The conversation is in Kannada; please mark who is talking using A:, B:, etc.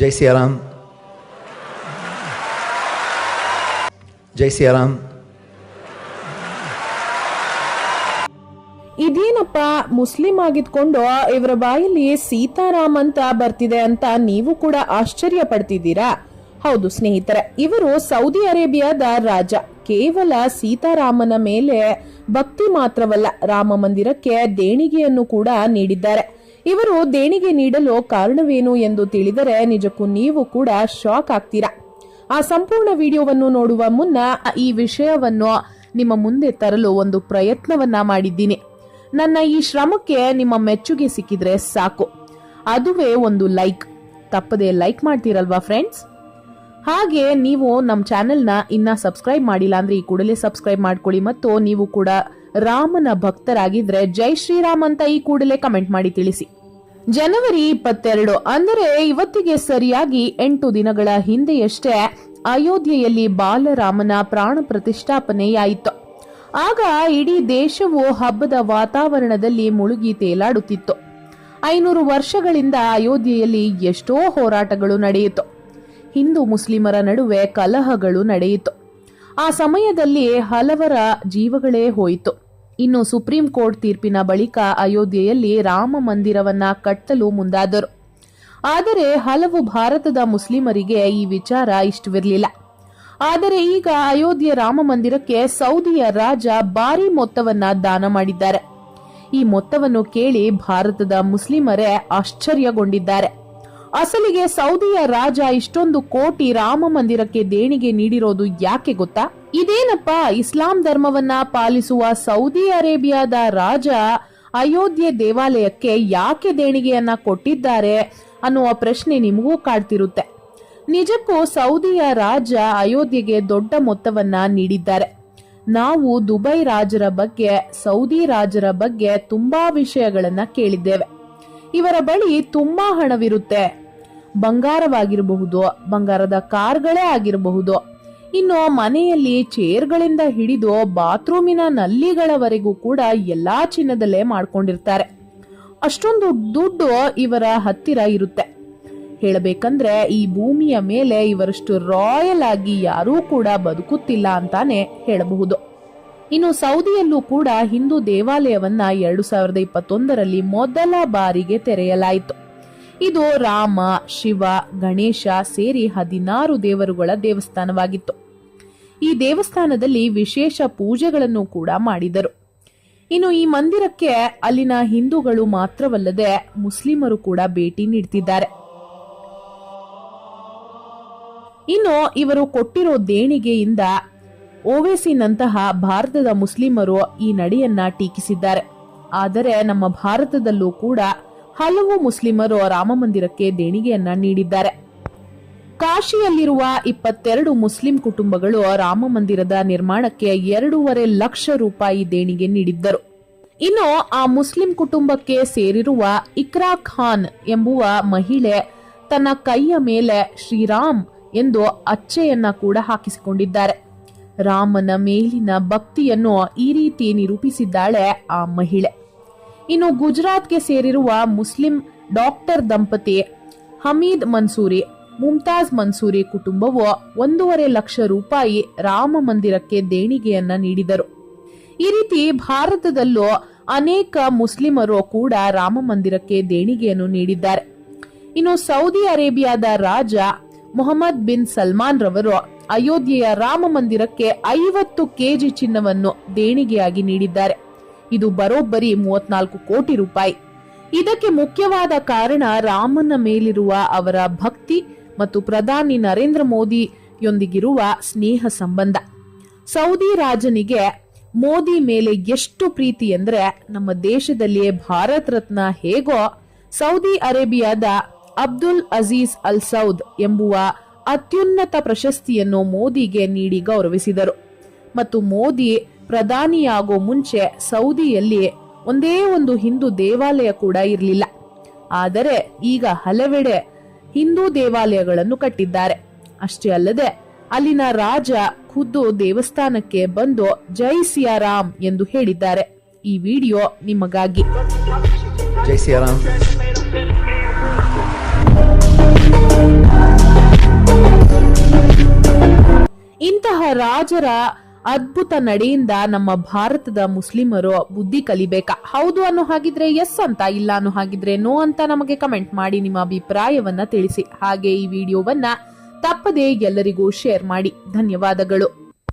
A: ಜೈ ಸಿಯಾರಾಮ್ ಜೈ ಸಿಯಾರಾಮ್
B: ಇದೇನಪ್ಪ, ಮುಸ್ಲಿಂ ಆಗಿದ್ಕೊಂಡು ಇವರ ಬಾಯಲ್ಲಿ ಸೀತಾರಾಮ್ ಅಂತ ಬರ್ತಿದೆ ಅಂತ ನೀವು ಕೂಡ ಆಶ್ಚರ್ಯ ಪಡ್ತಿದ್ದೀರಾ ಹೌದು ಸ್ನೇಹಿತರೆ, ಇವರು ಸೌದಿ ಅರೇಬಿಯಾದ ರಾಜ. ಕೇವಲ ಸೀತಾರಾಮನ ಮೇಲೆ ಭಕ್ತಿ ಮಾತ್ರವಲ್ಲ, ರಾಮ ಮಂದಿರಕ್ಕೆ ದೇಣಿಗೆಯನ್ನು ಕೂಡ ನೀಡಿದ್ದಾರೆ. ಇವರು ದೇಣಿಗೆ ನೀಡಲು ಕಾರಣವೇನು ಎಂದು ತಿಳಿದರೆ ನಿಜಕ್ಕೂ ನೀವು ಕೂಡ ಶಾಕ್ ಆಗ್ತೀರಾ? ಆ ಸಂಪೂರ್ಣ ವಿಡಿಯೋವನ್ನು ನೋಡುವ ಮುನ್ನ ಈ ವಿಷಯವನ್ನು ನಿಮ್ಮ ಮುಂದೆ ತರಲು ಒಂದು ಪ್ರಯತ್ನವನ್ನ ಮಾಡಿದ್ದೀನಿ. ನನ್ನ ಈ ಶ್ರಮಕ್ಕೆ ನಿಮ್ಮ ಮೆಚ್ಚುಗೆ ಸಿಕ್ಕಿದ್ರೆ ಸಾಕು. ಅದುವೇ ಒಂದು ಲೈಕ್. ತಪ್ಪದೆ ಲೈಕ್ ಮಾಡ್ತೀರಲ್ವಾ ಫ್ರೆಂಡ್ಸ್? ಹಾಗೆ ನೀವು ನಮ್ಮ ಚಾನೆಲ್ನ ಇನ್ನ ಸಬ್ಸ್ಕ್ರೈಬ್ ಮಾಡಿಲ್ಲ ಅಂದ್ರೆ ಈ ಕೂಡಲೇ ಸಬ್ಸ್ಕ್ರೈಬ್ ಮಾಡ್ಕೊಳ್ಳಿ ಮತ್ತು ನೀವು ಕೂಡ ರಾಮನ ಭಕ್ತರಾಗಿದ್ರೆ ಜೈ ಶ್ರೀರಾಮ್ ಅಂತ ಈ ಕೂಡಲೇ ಕಮೆಂಟ್ ಮಾಡಿ ತಿಳಿಸಿ. ಜನವರಿ ಇಪ್ಪತ್ತೆರಡು ಅಂದರೆ ಇವತ್ತಿಗೆ ಸರಿಯಾಗಿ ಎಂಟು ದಿನಗಳ ಹಿಂದೆಯಷ್ಟೇ ಅಯೋಧ್ಯೆಯಲ್ಲಿ ಬಾಲರಾಮನ ಪ್ರಾಣ ಪ್ರತಿಷ್ಠಾಪನೆಯಾಯಿತು. ಆಗ ಇಡೀ ದೇಶವು ಹಬ್ಬದ ವಾತಾವರಣದಲ್ಲಿ ಮುಳುಗಿ ತೇಲಾಡುತ್ತಿತ್ತು. ಐನೂರು ವರ್ಷಗಳಿಂದ ಅಯೋಧ್ಯೆಯಲ್ಲಿ ಎಷ್ಟೋ ಹೋರಾಟಗಳು ನಡೆಯಿತು. ಹಿಂದೂ ಮುಸ್ಲಿಮರ ನಡುವೆ ಕಲಹಗಳು ನಡೆಯಿತು. ಆ ಸಮಯದಲ್ಲಿ ಹಲವರ ಜೀವಗಳೇ ಹೋಯಿತು. ಇನ್ನು ಸುಪ್ರೀಂ ಕೋರ್ಟ್ ತೀರ್ಪಿನ ಬಳಿಕ ಅಯೋಧ್ಯೆಯಲ್ಲಿ ರಾಮ ಮಂದಿರವನ್ನ ಕಟ್ಟಲು ಮುಂದಾದರು. ಆದರೆ ಹಲವು ಭಾರತದ ಮುಸ್ಲಿಮರಿಗೆ ಈ ವಿಚಾರ ಇಷ್ಟವಿರಲಿಲ್ಲ. ಆದರೆ ಈಗ ಅಯೋಧ್ಯೆ ರಾಮ ಮಂದಿರಕ್ಕೆ ಸೌದಿಯ ರಾಜ ಭಾರಿ ಮೊತ್ತವನ್ನ ದಾನ ಮಾಡಿದ್ದಾರೆ. ಈ ಮೊತ್ತವನ್ನು ಕೇಳಿ ಭಾರತದ ಮುಸ್ಲಿಮರೇ ಆಶ್ಚರ್ಯಗೊಂಡಿದ್ದಾರೆ. ಅಸಲಿಗೆ ಸೌದಿಯ ರಾಜ ಇಷ್ಟೊಂದು ಕೋಟಿ ರಾಮ ಮಂದಿರಕ್ಕೆ ದೇಣಿಗೆ ನೀಡಿರೋದು ಯಾಕೆ ಗೊತ್ತಾ? ಇದೇನಪ್ಪ, ಇಸ್ಲಾಂ ಧರ್ಮವನ್ನ ಪಾಲಿಸುವ ಸೌದಿ ಅರೇಬಿಯಾದ ರಾಜ ಅಯೋಧ್ಯೆ ದೇವಾಲಯಕ್ಕೆ ಯಾಕೆ ದೇಣಿಗೆಯನ್ನ ಕೊಟ್ಟಿದ್ದಾರೆ ಅನ್ನುವ ಪ್ರಶ್ನೆ ನಿಮಗೂ ಕಾಡ್ತಿರುತ್ತೆ. ನಿಜಕ್ಕೂ ಸೌದಿಯ ರಾಜ ಅಯೋಧ್ಯೆಗೆ ದೊಡ್ಡ ಮೊತ್ತವನ್ನ ನೀಡಿದ್ದಾರೆ. ನಾವು ದುಬೈ ರಾಜರ ಬಗ್ಗೆ, ಸೌದಿ ರಾಜರ ಬಗ್ಗೆ ತುಂಬಾ ವಿಷಯಗಳನ್ನ ಕೇಳಿದ್ದೇವೆ. ಇವರ ಬಳಿ ತುಂಬಾ ಹಣವಿರುತ್ತೆ. ಬಂಗಾರವಾಗಿರಬಹುದು, ಬಂಗಾರದ ಕಾರ್ಗಳೇ ಆಗಿರಬಹುದು. ಇನ್ನು ಮನೆಯಲ್ಲಿ ಚೇರ್ಗಳಿಂದ ಹಿಡಿದು ಬಾತ್ರೂಮಿನ ನಲ್ಲಿಗಳವರೆಗೂ ಕೂಡ ಎಲ್ಲಾ ಚಿನ್ನದಲ್ಲೇ ಮಾಡ್ಕೊಂಡಿರ್ತಾರೆ. ಅಷ್ಟೊಂದು ದುಡ್ಡು ಇವರ ಹತ್ತಿರ ಇರುತ್ತೆ. ಹೇಳಬೇಕಂದ್ರೆ ಈ ಭೂಮಿಯ ಮೇಲೆ ಇವರಷ್ಟು ರಾಯಲ್ ಆಗಿ ಯಾರೂ ಕೂಡ ಬದುಕುತ್ತಿಲ್ಲ ಅಂತಾನೆ ಹೇಳಬಹುದು. ಇನ್ನು ಸೌದಿಯಲ್ಲೂ ಕೂಡ ಹಿಂದೂ ದೇವಾಲಯವನ್ನ ಎರಡು ಸಾವಿರದ ಇಪ್ಪತ್ತೊಂದರಲ್ಲಿ ಮೊದಲ ಬಾರಿಗೆ ತೆರೆಯಲಾಯಿತು. ಇದು ರಾಮ, ಶಿವ, ಗಣೇಶ ಸೇರಿ ಹದಿನಾರು ದೇವರುಗಳ ದೇವಸ್ಥಾನವಾಗಿತ್ತು. ಈ ದೇವಸ್ಥಾನದಲ್ಲಿ ವಿಶೇಷ ಪೂಜೆಗಳನ್ನು ಕೂಡ ಮಾಡಿದರು. ಇನ್ನು ಈ ಮಂದಿರಕ್ಕೆ ಅಲ್ಲಿನ ಹಿಂದೂಗಳು ಮಾತ್ರವಲ್ಲದೆ ಮುಸ್ಲಿಮರು ಕೂಡ ಭೇಟಿ ನೀಡ್ತಿದ್ದಾರೆ. ಇನ್ನು ಇವರು ಕೊಟ್ಟಿರೋ ದೇಣಿಗೆಯಿಂದ ಓವೇಸಿನಂತಹ ಭಾರತದ ಮುಸ್ಲಿಮರು ಈ ನಡೆಯನ್ನ ಟೀಕಿಸಿದ್ದಾರೆ. ಆದರೆ ನಮ್ಮ ಭಾರತದಲ್ಲೂ ಕೂಡ ಹಲವು ಮುಸ್ಲಿಮರು ರಾಮ ಮಂದಿರಕ್ಕೆ ದೇಣಿಗೆಯನ್ನ ನೀಡಿದ್ದಾರೆ. ಕಾಶಿಯಲ್ಲಿರುವ ಇಪ್ಪತ್ತೆರಡು ಮುಸ್ಲಿಂ ಕುಟುಂಬಗಳು ರಾಮ ಮಂದಿರದ ನಿರ್ಮಾಣಕ್ಕೆ ಎರಡೂವರೆ ಲಕ್ಷ ರೂಪಾಯಿ ದೇಣಿಗೆ ನೀಡಿದ್ದರು. ಇನ್ನು ಆ ಮುಸ್ಲಿಂ ಕುಟುಂಬಕ್ಕೆ ಸೇರಿರುವ ಇಕ್ರಾ ಖಾನ್ ಎಂಬುವ ಮಹಿಳೆ ತನ್ನ ಕೈಯ ಮೇಲೆ ಶ್ರೀರಾಮ್ ಎಂದು ಅಚ್ಚೆಯನ್ನ ಕೂಡ ಹಾಕಿಸಿಕೊಂಡಿದ್ದಾರೆ. ರಾಮನ ಮೇಲಿನ ಭಕ್ತಿಯನ್ನು ಈ ರೀತಿ ನಿರೂಪಿಸಿದ್ದಾಳೆ ಆ ಮಹಿಳೆ. ಇನ್ನು ಗುಜರಾತ್ಗೆ ಸೇರಿರುವ ಮುಸ್ಲಿಂ ಡಾಕ್ಟರ್ ದಂಪತಿ ಹಮೀದ್ ಮನ್ಸೂರಿ ಮುಮ್ತಾಜ್ ಮನ್ಸೂರಿ ಕುಟುಂಬವು ಒಂದೂವರೆ ಲಕ್ಷ ರೂಪಾಯಿ ರಾಮ ಮಂದಿರಕ್ಕೆ ದೇಣಿಗೆಯನ್ನ ನೀಡಿದರು. ಈ ರೀತಿ ಭಾರತದಲ್ಲೂ ಅನೇಕ ಮುಸ್ಲಿಮರು ಕೂಡ ರಾಮ ಮಂದಿರಕ್ಕೆ ದೇಣಿಗೆಯನ್ನು ನೀಡಿದ್ದಾರೆ. ಇನ್ನು ಸೌದಿ ಅರೇಬಿಯಾದ ರಾಜ ಮೊಹಮ್ಮದ್ ಬಿನ್ ಸಲ್ಮಾನ್ ರವರು ಅಯೋಧ್ಯೆಯ ರಾಮ ಮಂದಿರಕ್ಕೆ ಐವತ್ತು ಕೆಜಿ ಚಿನ್ನವನ್ನು ದೇಣಿಗೆಯಾಗಿ ನೀಡಿದ್ದಾರೆ. ಇದು ಬರೋಬ್ಬರಿ ಮೂವತ್ನಾಲ್ಕು ಕೋಟಿ ರೂಪಾಯಿ. ಇದಕ್ಕೆ ಮುಖ್ಯವಾದ ಕಾರಣ ರಾಮನ ಮೇಲಿರುವ ಅವರ ಭಕ್ತಿ ಮತ್ತು ಪ್ರಧಾನಿ ನರೇಂದ್ರ ಮೋದಿಯೊಂದಿಗಿರುವ ಸ್ನೇಹ ಸಂಬಂಧ. ಸೌದಿ ರಾಜನಿಗೆ ಮೋದಿ ಮೇಲೆ ಎಷ್ಟು ಪ್ರೀತಿ ಎಂದರೆ ನಮ್ಮ ದೇಶದಲ್ಲಿಯೇ ಭಾರತ್ ರತ್ನ ಹೇಗೋ ಸೌದಿ ಅರೇಬಿಯಾದ ಅಬ್ದುಲ್ ಅಜೀಜ್ ಅಲ್ ಸೌದ್ ಎಂಬುವ ಅತ್ಯುನ್ನತ ಪ್ರಶಸ್ತಿಯನ್ನು ಮೋದಿಗೆ ನೀಡಿ ಗೌರವಿಸಿದರು. ಮತ್ತು ಮೋದಿ ಪ್ರಧಾನಿಯಾಗೋ ಮುಂಚೆ ಸೌದಿಯಲ್ಲಿ ಒಂದೇ ಒಂದು ಹಿಂದೂ ದೇವಾಲಯ ಕೂಡ ಇರಲಿಲ್ಲ. ಆದರೆ ಈಗ ಹಲವೆಡೆ ಹಿಂದೂ ದೇವಾಲಯಗಳನ್ನು ಕಟ್ಟಿದ್ದಾರೆ. ಅಷ್ಟೇ ಅಲ್ಲದೆ ಅಲ್ಲಿನ ರಾಜ ಖುದ್ದು ದೇವಸ್ಥಾನಕ್ಕೆ ಬಂದು ಜೈ ಸಿಯಾರಾಮ್ ಎಂದು ಹೇಳಿದ್ದಾರೆ. ಈ ವಿಡಿಯೋ ನಿಮಗಾಗಿ.
A: ಜೈ ಸಿಯಾರಾಮ್.
B: ಇಂತಹ ರಾಜರ ಅದ್ಭುತ ನಡೆಯಿಂದ ನಮ್ಮ ಭಾರತದ ಮುಸ್ಲಿಮರು ಬುದ್ಧಿ ಕಲಿಬೇಕಾ? ಹೌದು ಅನ್ನೋ ಹಾಗಿದ್ರೆ ಎಸ್ ಅಂತ, ಇಲ್ಲ ಅನ್ನೋ ಹಾಗಿದ್ರೆ ನೋ ಅಂತ ನಮಗೆ ಕಮೆಂಟ್ ಮಾಡಿ ನಿಮ್ಮ ಅಭಿಪ್ರಾಯವನ್ನ ತಿಳಿಸಿ. ಹಾಗೆ ಈ ವಿಡಿಯೋವನ್ನ ತಪ್ಪದೇ ಎಲ್ಲರಿಗೂ ಶೇರ್ ಮಾಡಿ. ಧನ್ಯವಾದಗಳು.